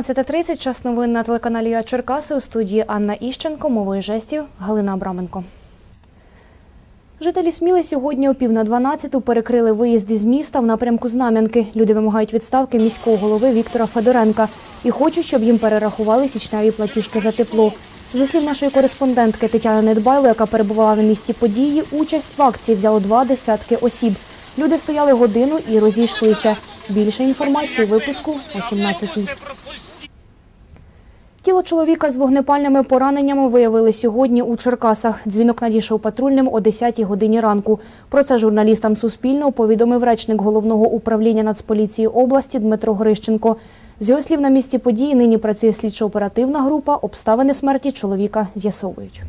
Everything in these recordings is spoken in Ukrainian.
13.30, час новин на телеканалі «Я Черкаси» у студії Анна Іщенко, мовою жестів Галина Абраменко. Жителі Сміли сьогодні о пів на 12 перекрили виїзд із міста в напрямку Знам'янки. Люди вимагають відставки міського голови Віктора Федоренка і хочуть, щоб їм перерахували січневі платіжки за тепло. За слів нашої кореспондентки Тетяни Недбайло, яка перебувала на місці події, участь в акції взяло два десятки осіб. Люди стояли годину і розійшлися. Більше інформації випуску о 17-й. Тіло чоловіка з вогнепальними пораненнями виявили сьогодні у Черкасах. Дзвінок надійшов патрульним о 10-й годині ранку. Про це журналістам Суспільного повідомив речник головного управління Нацполіції області Дмитро Грищенко. З його слів, на місці події нині працює слідчо-оперативна група. Обставини смерті чоловіка з'ясовують.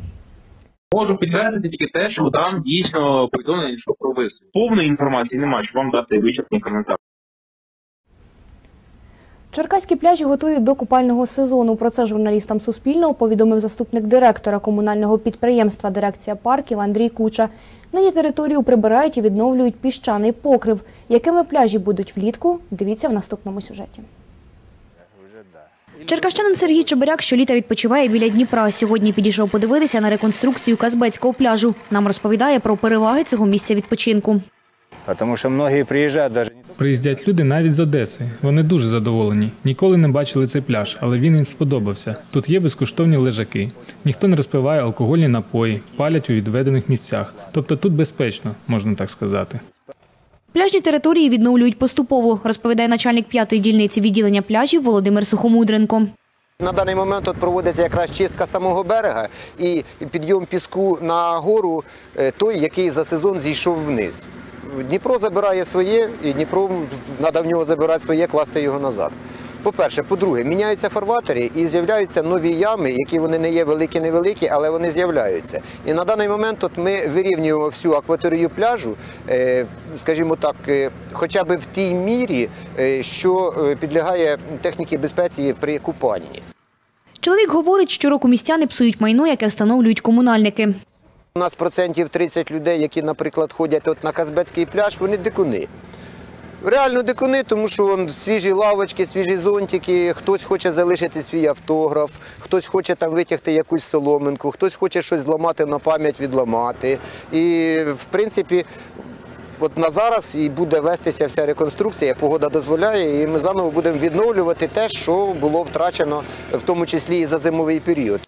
Можу підтвердити тільки те, що там дійсно повідомлення що про висновок. Повної інформації немає, щоб вам дати вичерпний коментар. Черкаські пляжі готують до купального сезону. Про це журналістам Суспільного повідомив заступник директора комунального підприємства Дирекція парків Андрій Куча. Нині територію прибирають і відновлюють піщаний покрив. Якими пляжі будуть влітку? Дивіться в наступному сюжеті. Черкащанин Сергій Чебиряк щоліта відпочиває біля Дніпра. Сьогодні підійшов подивитися на реконструкцію Казбецького пляжу. Нам розповідає про переваги цього місця відпочинку. Потому что многие приезжают даже не Приїздять люди навіть з Одеси. Вони дуже задоволені. Ніколи не бачили цей пляж, але він їм сподобався. Тут є безкоштовні лежаки. Ніхто не розпиває алкогольні напої, палять у відведених місцях. Тобто тут безпечно, можна так сказати. Пляжні території відновлюють поступово, розповідає начальник п'ятої дільниці відділення пляжів Володимир Сухомудренко. На даний момент тут проводиться якраз чистка самого берега і підйом піску на гору е, той, який за сезон зійшов вниз. Дніпро забирає своє, і Дніпро треба в нього забирати своє, класти його назад. По-перше, по-друге, міняються фарватери і з'являються нові ями, які вони не є великі-невеликі, але вони з'являються. І на даний момент тут ми вирівнюємо всю акваторію пляжу, е, скажімо так, е, хоча б в тій мірі, е, що підлягає техніці безпеці при купанні. Чоловік говорить, що року містяни псують майно, яке встановлюють комунальники. У нас процентів 30 людей, які, наприклад, ходять от на Казбецький пляж, вони дикуни. Реально дикуни, тому що вон, свіжі лавочки, свіжі зонтики, хтось хоче залишити свій автограф, хтось хоче там витягти якусь соломинку, хтось хоче щось зламати на пам'ять, відламати. І, в принципі, от на зараз і буде вестися вся реконструкція, погода дозволяє, і ми заново будемо відновлювати те, що було втрачено, в тому числі і за зимовий період.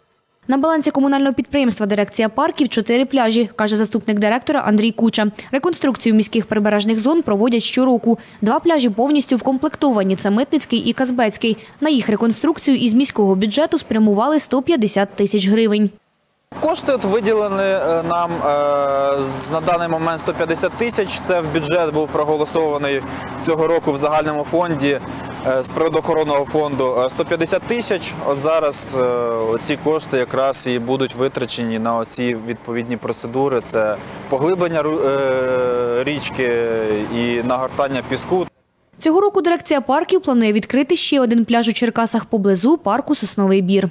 На балансі комунального підприємства Дирекція парків чотири пляжі, каже заступник директора Андрій Куча. Реконструкцію міських прибережних зон проводять щороку. Два пляжі повністю вкомплектовані – це Митницький і Казбецький. На їх реконструкцію із міського бюджету спрямували 150 тисяч гривень. Кошти от виділені е, нам е, на даний момент 150 тисяч. Це в бюджет був проголосований цього року в загальному фонді з природоохоронного фонду е, 150 тисяч. От зараз е, ці кошти якраз і будуть витрачені на оці відповідні процедури. Це поглиблення е, річки і нагортання піску. Цього року дирекція парків планує відкрити ще один пляж у Черкасах поблизу парку Сосновий Бір.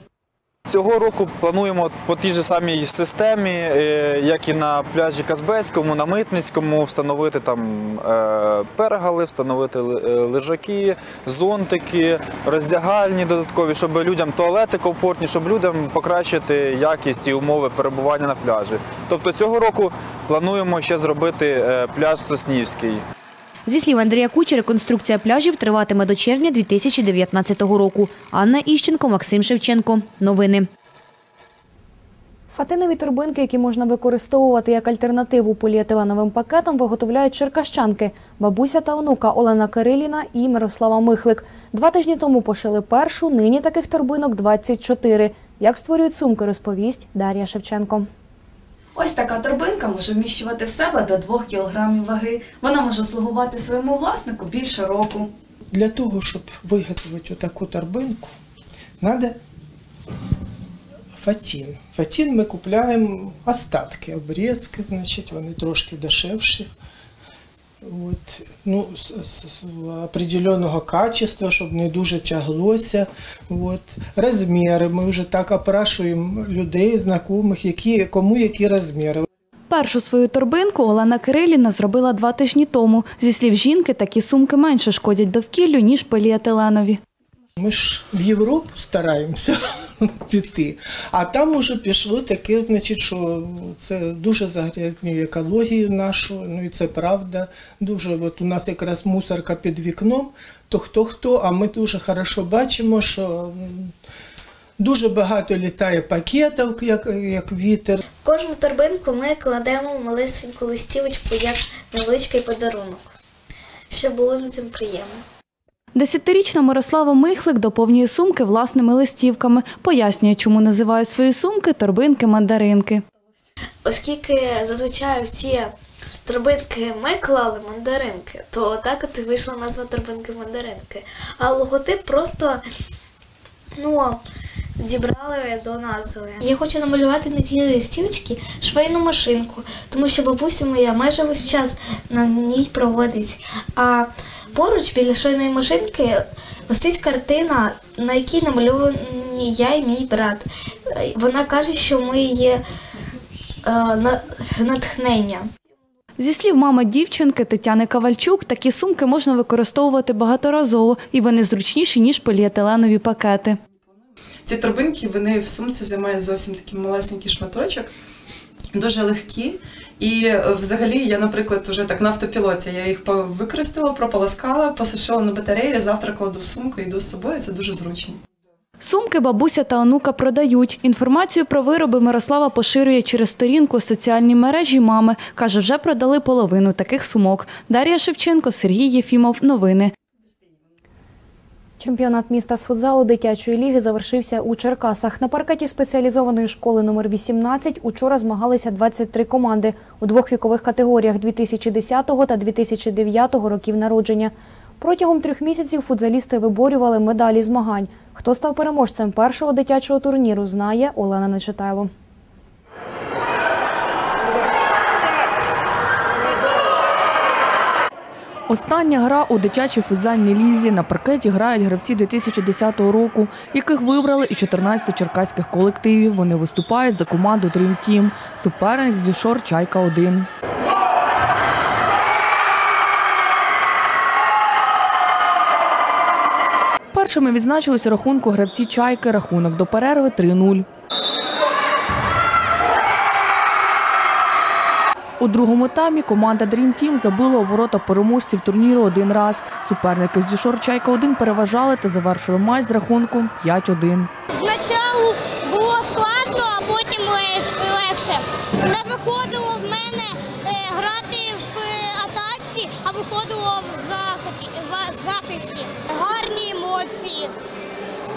Цього року плануємо по тій же самій системі, е, як і на пляжі Казбецькому, на Митницькому, встановити там е, перегали, встановити е, лежаки, зонтики, роздягальні додаткові, щоб людям туалети комфортні, щоб людям покращити якість і умови перебування на пляжі. Тобто цього року плануємо ще зробити пляж Соснівський. Зі слів Андрія Кучі, реконструкція пляжів триватиме до червня 2019 року. Анна Іщенко, Максим Шевченко. Новини. Фатинові турбинки, які можна використовувати як альтернативу поліетиленовим пакетам, виготовляють черкащанки. Бабуся та онука Олена Кириліна і Мирослава Михлик. Два тижні тому пошили першу, нині таких торбинок 24. Як створюють сумки, розповість Дар'я Шевченко. Ось така торбинка може вміщувати в себе до 2 кг ваги. Вона може слугувати своєму власнику більше року. Для того, щоб виготовити отаку торбинку, треба фатін. Фатін ми купуємо остатки, обрізки, значить, вони трошки дешевші. От, ну, з, з- определеного качества, щоб не дуже тяглося. От. Розміри. Ми вже так опрашуємо людей, знайомих, які, кому які розміри. Першу свою торбинку Олена Кириліна зробила два тижні тому. Зі слів жінки, такі сумки менше шкодять довкіллю, ніж поліетиленові. Ми ж в Європу стараємося піти, а там уже пішло таке, значить, що це дуже загрязнює екологію нашу, ну і це правда. Дуже от у нас якраз мусорка під вікном, то хто хто, а ми дуже хорошо бачимо, що дуже багато літає пакетів, як, як вітер. В кожну торбинку ми кладемо малесеньку листівочку як невеличкий подарунок, щоб було людям приємно. Десятирічна Мирослава Михлик доповнює сумки власними листівками, пояснює, чому називають свої сумки торбинки-мандаринки. Оскільки зазвичай в ці торбинки ми клали мандаринки, то так от вийшла назва торбинки-мандаринки. А логотип просто ну, дібрали до назви. Я хочу намалювати на цій листівочці швейну машинку, тому що бабуся моя майже весь час на ній проводить. А поруч біля швейної машинки висить картина, на якій намальовані я і мій брат. Е, Вона каже, що ми є е, на- натхнення. Зі слів мами дівчинки Тетяни Кавальчук, такі сумки можна використовувати багаторазово і вони зручніші, ніж поліетиленові пакети. Ці торбинки вони в сумці займають зовсім такий малесенький шматочок, дуже легкі. І е, взагалі я, наприклад, вже так на автопілоті. Я їх використала, прополоскала, посушила на батареї, завтра кладу в сумку, йду з собою. Це дуже зручно. Сумки бабуся та онука продають. Інформацію про вироби Мирослава поширює через сторінку у соціальній мережі мами. Каже, вже продали половину таких сумок. Дар'я Шевченко, Сергій Єфімов. Новини. Чемпіонат міста з футзалу дитячої ліги завершився у Черкасах. На паркеті спеціалізованої школи номер 18 учора змагалися 23 команди у двох вікових категоріях 2010 та 2009 років народження. Протягом трьох місяців футзалісти виборювали медалі змагань. Хто став переможцем першого дитячого турніру, знає Олена Нечитайло. Остання гра у дитячій футзальній лізі на паркеті грають гравці 2010 року, яких вибрали і 14 черкаських колективів. Вони виступають за команду Dream Team. Суперник з Дюшор Чайка 1 Першими відзначились рахунку гравці Чайки. Рахунок до перерви 3-0. У другому таймі команда Dream Team забила у ворота переможців турніру один раз. Суперники з Дюшор Чайка 1 переважали та завершили матч з рахунком 5-1. Спочатку було складно, а потім легше. Не виходило в мене е, грати в е, атаці, а виходило в захисті. Гарні емоції.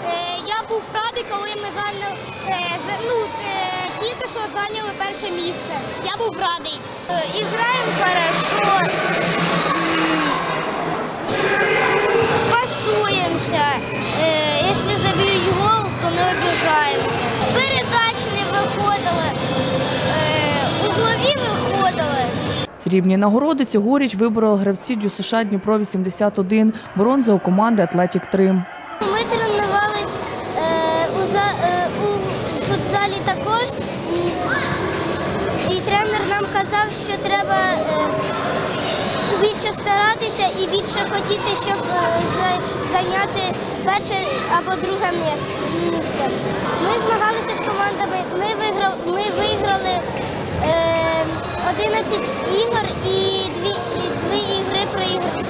Е, я був радий, коли ми зайняли, е, ну, е, тільки що зайняли перше місце. Я був радий. Іграємо хорошо. Пасуємося. Якщо заб'ють гол, то не обіжаємося. Передачі не виходили, е, углові виходили. Срібні нагороди цьогоріч вибороли гравці ДЮСШ Дніпро 81, бронза у команди Атлетік 3. Тренер нам казав, що треба е, більше старатися і більше хотіти, щоб е, зайняти перше або друге місце. Ми змагалися з командами, ми, виграв, ми виграли е, 11 ігор і дві, і дві ігри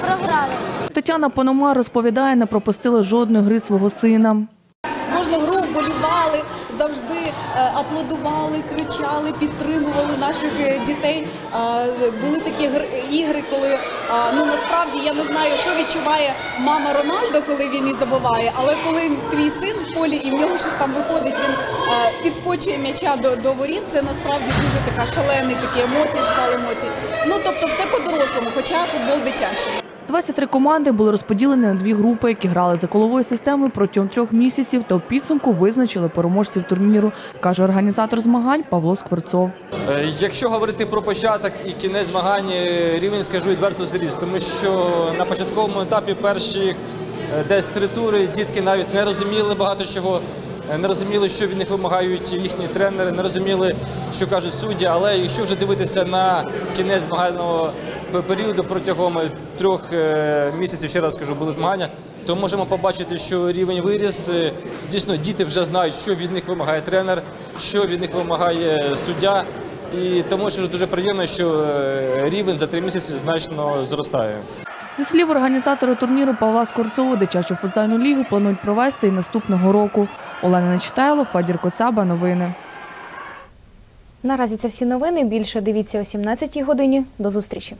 програли. Тетяна Пономар розповідає, не пропустила жодної гри свого сина. Кожну гру вболівали, завжди е, аплодували, кричали, підтримували наших е, дітей. Були такі гр- ігри, коли ну насправді я не знаю, що відчуває мама Рональдо, коли він і забуває, але коли твій син в полі і в нього щось там виходить, він підкочує м'яча до, до воріт. Це насправді дуже така шалений такі емоції, шквал емоцій. Ну тобто все по-дорослому, хоча футбол дитячий. 23 команди були розподілені на дві групи, які грали за коловою системою протягом трьох місяців та у підсумку визначили переможців турніру, каже організатор змагань Павло Скворцов. Е, Якщо говорити про початок і кінець змагань, е, рівень скажу відверто зріс, тому що на початковому етапі перші е, десь три тури дітки навіть не розуміли багато чого, не розуміли, що від них вимагають їхні тренери, не розуміли, що кажуть судді. Але якщо вже дивитися на кінець змагального періоду протягом трьох е, місяців, ще раз скажу, були змагання, то можемо побачити, що рівень виріс. Е, Дійсно, діти вже знають, що від них вимагає тренер, що від них вимагає суддя. І тому що дуже приємно, що е, рівень за три місяці значно зростає. Зі слів організатора турніру Павла Скорцова, дитячу футзальну лігу планують провести і наступного року. Олена Нечитайло, Фадір Коцаба. Новини. Наразі це всі новини. Більше дивіться о 17 годині. До зустрічі.